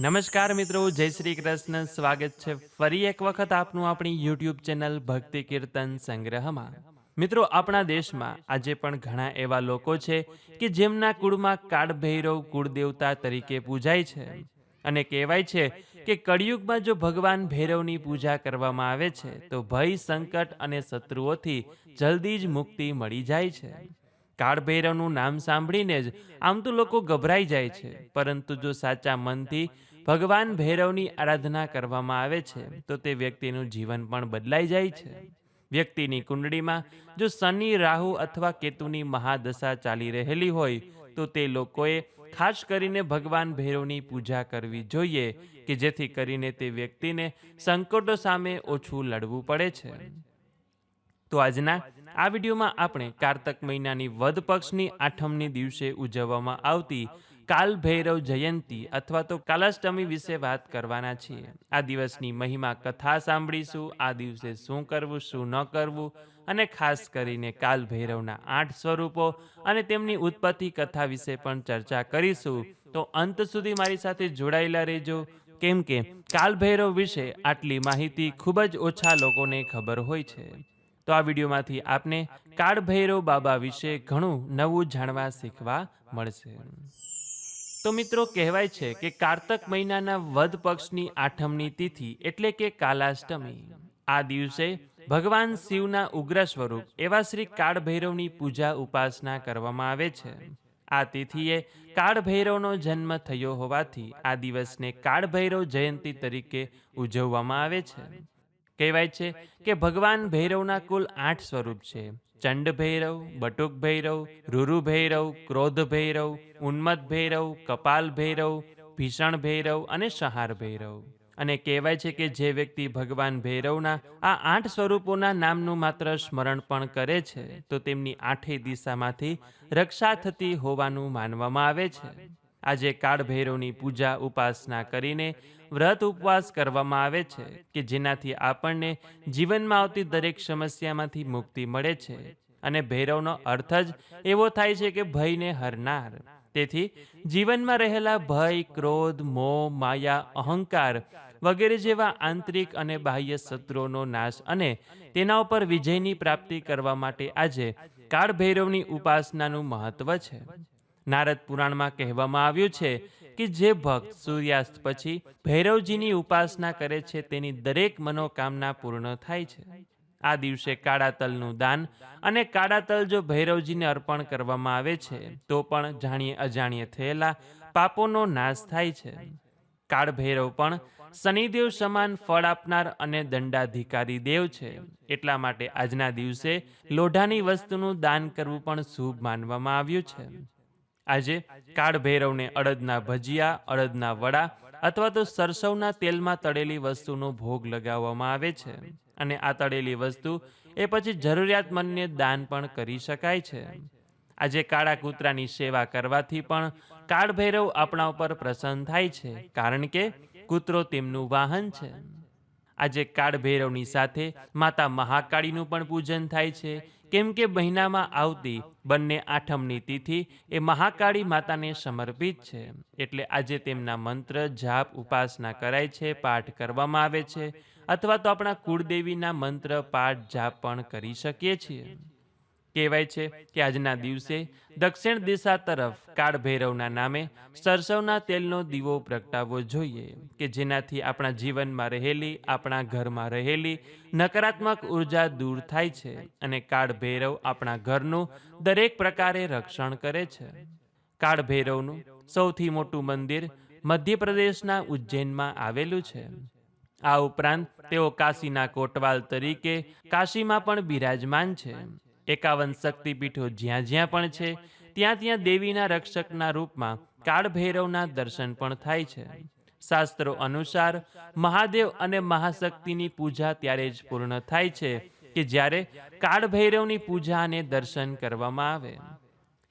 નમસ્કાર મિત્રો, જય શ્રી કૃષ્ણ. સ્વાગત છે ફરી એક વખત આપનું આપણી યુટ્યુબ ચેનલ ભક્તિ કીર્તન સંગ્રહમાં. મિત્રો, આપણા દેશમાં આજે પણ ઘણા એવા લોકો છે કે જેમના કુળમાં કાળભૈરવ કુળદેવતા તરીકે પૂજાય છે. અને કહેવાય છે કે કળિયુગમાં જો ભગવાન ભૈરવની પૂજા કરવામાં આવે છે, તો ભય, સંકટ અને શત્રુઓથી જલ્દી જ મુક્તિ મળી જાય છે. કાળભૈરવનું નામ સાંભળીને જ આમ તો લોકો ગભરાઈ જાય છે. પરંતુ જો સાચા મનથી ભગવાન ભૈરવની આરાધના કરવામાં આવે છે, તો તે વ્યક્તિનું જીવન પણ બદલાઈ જાય છે. વ્યક્તિની કુંડળીમાં જો શનિ, રાહુ અથવા કેતુની મહાદશા ચાલી રહેલી હોય, તો તે લોકોએ ખાસ કરીને ભગવાન ભૈરવની પૂજા કરવી જોઈએ, કે જેથી કરીને તે વ્યક્તિને સંકટો સામે ઓછું લડવું પડે છે. તો આજના આ વિડીયોમાં આપણે કારતક મહિનાની વધ પક્ષની આઠમની દિવસે ઉજવવામાં આવતી કાલ ભૈરવ જયંતી અથવા તો કાલાષ્ટમી વિશે વાત કરવાના છીએ. આ દિવસની મહિમા કથા સાંભળીશું, આ દિવસે શું કરવું, શું ન કરવું અને ખાસ કરીને કાલ ભૈરવના આઠ સ્વરૂપો અને તેમની ઉત્પત્તિ કથા વિશે પણ ચર્ચા કરીશું. તો અંત સુધી મારી સાથે જોડાયેલા રહેજો. કેમ કે કાલ ભૈરવ વિશે આટલી માહિતી ખૂબ જ ઓછા લોકોને ખબર હોય છે. તો આ વિડીયોમાંથી આપને કાળ ભૈરવ બાબા વિશે ઘણું નવું જાણવા, શીખવા મળશે. તો મિત્રો કહેવાય છે કે કારતક મહિનાના વધ પક્ષની આઠમની તિથિ એટલે કે કાલાષ્ટમી. આ દિવસે ભગવાન શિવના ઉગ્ર સ્વરૂપ એવા શ્રી કાળભૈરવની પૂજા ઉપાસના કરવામાં આવે છે. આ તિથિએ કાળભૈરવનો જન્મ થયો હોવાથી આ દિવસને કાળભૈરવ જયંતિ તરીકે ઉજવવામાં આવે છે. કહેવાય છે કે ભગવાન ભૈરવના કુલ આઠ સ્વરૂપ છે. ચંડ ભૈરવ બટુક ભૈરવ રૂરુ ભૈરવ ક્રોધ ભૈરવ ઉન્મત ભૈરવ કપાલ ભૈરવ ભીષણ ભૈરવ અને સહાર ભૈરવ અને કહેવાય છે કે જે વ્યક્તિ ભગવાન ભૈરવના આ આઠ સ્વરૂપોના નામનું માત્ર સ્મરણ પણ કરે છે, તો તેમની આઠેય દિશામાંથી રક્ષા થતી હોવાનું માનવામાં આવે છે. આજે કાળ ભૈરવની પૂજા ઉપાસના કરીને વ્રત ઉપવાસ કરવામાં આવે છે કે જેનાથી આપણને જીવનમાં આવતી દરેક સમસ્યામાંથી મુક્તિ મળે છે. અને ભૈરવનો અર્થ જ એવો થાય છે કે ભયને હરનાર. તેથી જીવનમાં રહેલા ભય, ક્રોધ, મોહ, માયા, અહંકાર વગેરે જેવા આંતરિક અને બાહ્ય શત્રુઓનો નાશ અને તેના ઉપર વિજયની પ્રાપ્તિ કરવા માટે આજે કાળ ભૈરવની ઉપાસનાનું મહત્વ છે. નારદ પુરાણમાં કહેવામાં આવ્યું છે કે જે ભક્ત સૂર્યાસ્ત પછી ભૈરવજીની ઉપાસના કરે છે, તેની દરેક મનોકામના પૂર્ણ થાય છે. આ દિવસે કાળા તલનું દાન અને કાળા તલ જો ભૈરવજીને અર્પણ કરવામાં આવે છે, તો પણ જાણીએ અજાણીએ થયેલા પાપોનો નાશ થાય છે. કાળ ભૈરવ પણ શનિદેવ સમાન ફળ આપનાર અને દંડાધિકારી દેવ છે. એટલા માટે આજના દિવસે લોઢાની વસ્તુનું દાન કરવું પણ શુભ માનવામાં આવ્યું છે. આજે કાળ ભૈરવને અડદના ભજીયા, અડદના વડા અથવા તો સરસવના તેલમાં તળેલી વસ્તુનો ભોગ લગાવવામાં આવે છે. અને આ તળેલી વસ્તુ એ પછી જરૂરિયાતમંદને દાન પણ કરી શકાય છે. આજે કાળા કૂતરાની સેવા કરવાથી પણ કાળ ભૈરવ આપણા ઉપર પ્રસન્ન થાય છે, કારણ કે કૂતરો તેમનું વાહન છે. આજે કાળ ભૈરવની સાથે માતા મહાકાળીનું પણ પૂજન થાય છે. કેમ કે મહિનામાં આવતી બંને આઠમની તિથિ એ મહાકાળી માતાને સમર્પિત છે. એટલે આજે તેમના મંત્ર જાપ ઉપાસના કરાય છે, પાઠ કરવામાં આવે છે, અથવા તો આપણા કુળદેવીના મંત્ર પાઠ જાપ પણ કરી શકીએ છીએ. કહેવાય છે કે આજના દિવસે દક્ષિણ દિશા તરફ કાળ ભૈરવના નામે સરસવના તેલનો દીવો પ્રગટાવવો જોઈએ કે જેનાથી આપણા જીવનમાં રહેલી, આપણા ઘરમાં રહેલી નકારાત્મક ઊર્જા દૂર થાય છે અને કાળ ભૈરવ આપણા ઘરનું દરેક પ્રકારે રક્ષણ કરે છે. કાળ ભૈરવનું સૌથી મોટું મંદિર મધ્યપ્રદેશના ઉજ્જૈનમાં આવેલું છે. આ ઉપરાંત તેઓ કાશીના કોટવાલ તરીકે કાશીમાં પણ બિરાજમાન છે. એકાવન શક્તિપીઠો જ્યાં જ્યાં પણ છે, ત્યાં ત્યાં દેવીના રક્ષકના રૂપમાં કાળભૈરવના દર્શન પણ થાય છે. શાસ્ત્રો અનુસાર મહાદેવ અને મહાશક્તિની પૂજા ત્યારે જ પૂર્ણ થાય છે કે જ્યારે કાળભૈરવની પૂજા અને દર્શન કરવામાં આવે.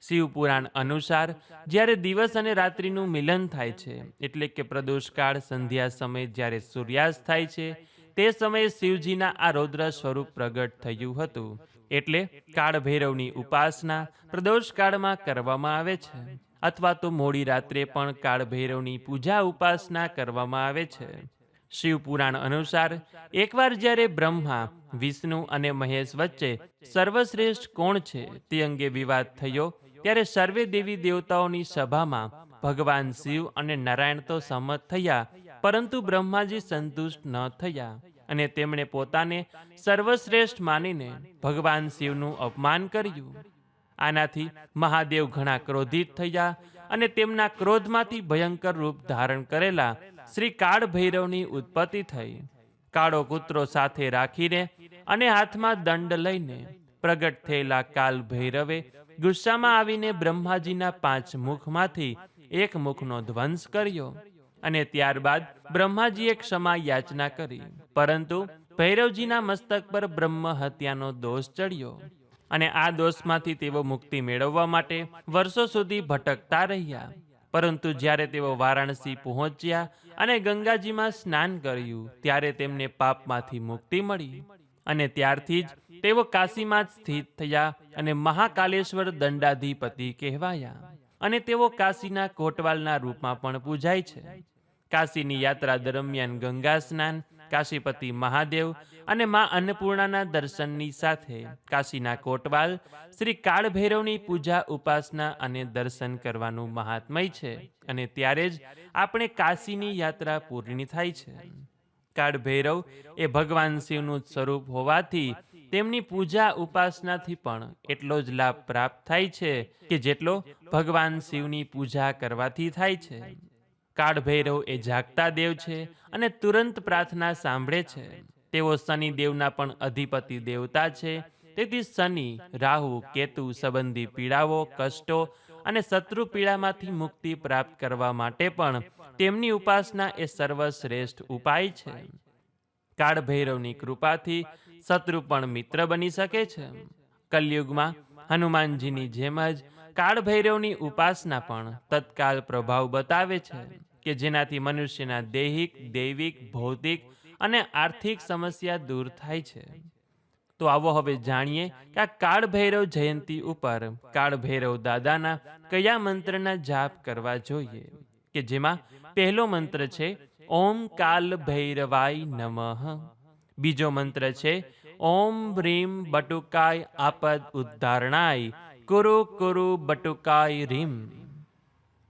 શિવપુરાણ અનુસાર જ્યારે દિવસ અને રાત્રિનું મિલન થાય છે, એટલે કે પ્રદોષકાળ સંધ્યા સમય જ્યારે સૂર્યાસ્ત થાય છે, તે સમયે શિવજીના આ રૌદ્ર સ્વરૂપ પ્રગટ થયું હતું. એટલે કાળ ભૈરવની ઉપાસના પ્રદોષ કાળમાં કરવામાં આવે છે. અથવા તો મોડી રાત્રે પણ કાળભૈરવની પૂજા ઉપાસના કરવામાં આવે છે. શિવ પુરાણ અનુસાર, એકવાર જ્યારે બ્રહ્મા, વિષ્ણુ અને મહેશ વચ્ચે સર્વશ્રેષ્ઠ કોણ છે તે અંગે વિવાદ થયો, ત્યારે સર્વે દેવી દેવતાઓની સભામાં ભગવાન શિવ અને નારાયણ તો સંમત થયા, પરંતુ બ્રહ્માજી સંતુષ્ટ ન થયા. અને તેમણે પોતાને સર્વશ્રેષ્ઠ માનીને ભગવાન શિવનું અપમાન કર્યું. આનાથી મહાદેવ ઘણા ક્રોધિત થયા અને તેમના ક્રોધમાંથી ભયંકર રૂપ ધારણ કરેલા શ્રી કાળ ભૈરવની ઉત્પત્તિ થઈ. કાળો કૂતરો સાથે રાખીને અને હાથમાં દંડ લઈને પ્રગટ થયેલા કાલ ભૈરવે ગુસ્સામાં આવીને બ્રહ્માજીના પાંચ મુખમાંથી એક મુખનો ધ્વંસ કર્યો. અને ત્યારબાદ બ્રહ્માજીએ ક્ષમા યાચના કરી. પરંતુ ભૈરવજીના મસ્તક પર બ્રહ્મ હત્યાનો દોષ ચડ્યો અને આ દોષમાંથી તેઓ મુક્તિ મેળવવા માટે વર્ષો સુધી ભટકતા રહ્યા. પરંતુ જ્યારે તેઓ વારાણસી પહોંચ્યા અને ગંગાજીમાં સ્નાન કર્યું, ત્યારે તેમને પાપમાંથી મુક્તિ મળી અને ત્યારથી જ તેઓ કાશીમાં સ્થિત થયા અને મહાકાલેશ્વર દંડાધિપતિ કહેવાયા. અને તેઓ કાશીના કોટવાલના રૂપમાં પણ પૂજાય છે. કાશીની યાત્રા દરમિયાન ગંગા સ્નાન, કાશીપતિ મહાદેવ અને મા અન્નપૂર્ણાના દર્શનની સાથે કાશીના કોટવાલ, શ્રી કાળભૈરવની પૂજા ઉપાસના અને દર્શન કરવાનું મહાત્મય છે અને ત્યારે જ આપણે કાશીની યાત્રા પૂર્ણ થાય છે. કાળભૈરવ એ ભગવાન શિવનું સ્વરૂપ હોવાથી તેમની પૂજા ઉપાસનાથી પણ એટલો જ લાભ પ્રાપ્ત થાય છે કે જેટલો ભગવાન શિવની પૂજા કરવાથી થાય છે. કાળભૈરવ એ જાગતા દેવ છે અને તુરંત પ્રાર્થના સાંભળે છે. તેઓ શનિ દેવના પણ અધિપતિ દેવતા છે. તેથી શનિ, રાહુ, કેતુ, સંબંધી પીડાઓ, કષ્ટો અને શત્રુ પીડામાંથી મુક્તિ પ્રાપ્ત કરવા માટે પણ તેમની ઉપાસના એ સર્વશ્રેષ્ઠ ઉપાય છે. કાળભૈરવની કૃપાથી શત્રુ પણ મિત્ર બની શકે છે. કલયુગમાં હનુમાનજીની જેમ જ કાળભૈરવની ઉપાસના પણ તત્કાલ પ્રભાવ બતાવે છે કે જેનાથી મનુષ્યના દૈહિક, દૈવિક, ભૌતિક અને આર્થિક સમસ્યા દૂર થાય છે. તો આવો હવે જાણીએ કે આ કાળભૈરવ જયંતી ઉપર કાળભૈરવ દાદાના કયા મંત્રના જાપ કરવા જોઈએ? કે જેમાં પહેલો મંત્ર છે, ઓમ કાલ ભૈરવાય નમઃ. બીજો મંત્ર છે, ઓમ રીમ બટુકાય આપદ ઉદ્ધારણાય, કુરુ કુરુ બટુકાય રીમ.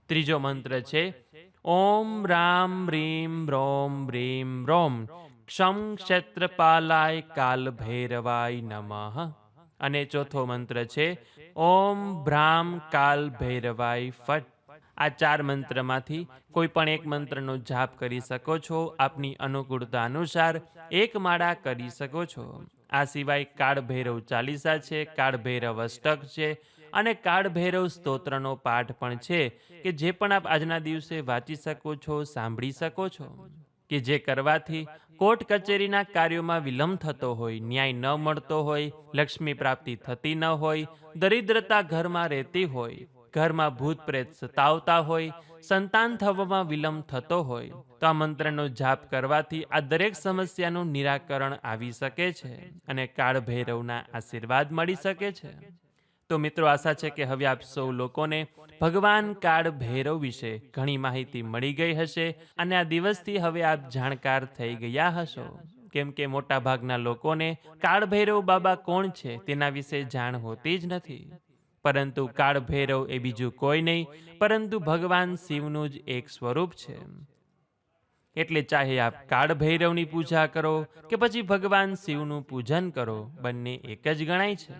ત્રીજો મંત્ર છે, ઓમ રામ રીમ રોમ રીમ રોમ, ક્ષમ ક્ષેત્રપાલાય કાલ ભૈરવાય નમઃ. અને ચોથો મંત્ર છે, ઓમ ભ્રામ કાલ ભૈરવાય ફટ. આ ચાર મંત્રમાંથી કોઈ પણ એક મંત્રનો જાપ કરી શકો છો, આપની અનુકૂળતા અનુસાર એક માળા કરી શકો છો. આ સિવાય કાળભૈરવ ચાલીસા છે, કાળભૈરવ અષ્ટક છે અને કાળભૈરવ સ્તોત્રનો પાઠ પણ છે કે જે પણ આપ આજના દિવસે વાંચી શકો છો, સાંભળી શકો છો. કે જે કરવાથી કોર્ટ કચેરીના કાર્યોમાં વિલંબ થતો હોય, ન્યાય ન મળતો હોય, લક્ષ્મી પ્રાપ્તિ થતી ન હોય, દરિદ્રતા ઘરમાં રહેતી હોય ઘરમાં ભૂત પ્રેત સતાવતા હોય, સંતાન થવામાં વિલંબ થતો હોય, તો આ મંત્રનો જાપ કરવાથી આ દરેક સમસ્યાનું નિરાકરણ આવી શકે છે અને કાળભૈરવના આશીર્વાદ મળી શકે છે. તો મિત્રો, આશા છે કે હવે આપ સૌ લોકોને ભગવાન કાળ ભૈરવ વિશે ઘણી માહિતી મળી ગઈ હશે અને આ દિવસથી હવે આપ જાણકાર થઈ ગયા હશો. કેમ કે મોટા ભાગના લોકોને કાળ ભૈરવ બાબા કોણ છે તેના વિશે જાણ હોતી જ નથી. પરંતુ કાળ ભૈરવ એ બીજું કોઈ નહીં, પરંતુ ભગવાન શિવનું જ એક સ્વરૂપ છે. એટલે ચાહે આપ કાળ ભૈરવની પૂજા કરો કે પછી ભગવાન શિવનું પૂજન કરો, બંને એક જ ગણાય છે.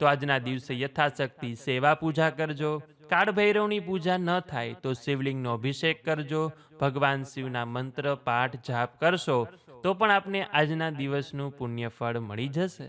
તો આજના દિવસે યથાશક્તિ સેવા પૂજા કરજો. કાળ ભૈરવની પૂજા ન થાય તો શિવલિંગનો અભિષેક કરજો. ભગવાન શિવના મંત્ર, પાઠ, જાપ કરશો તો પણ આપને આજના દિવસનું પુણ્ય ફળ મળી જશે.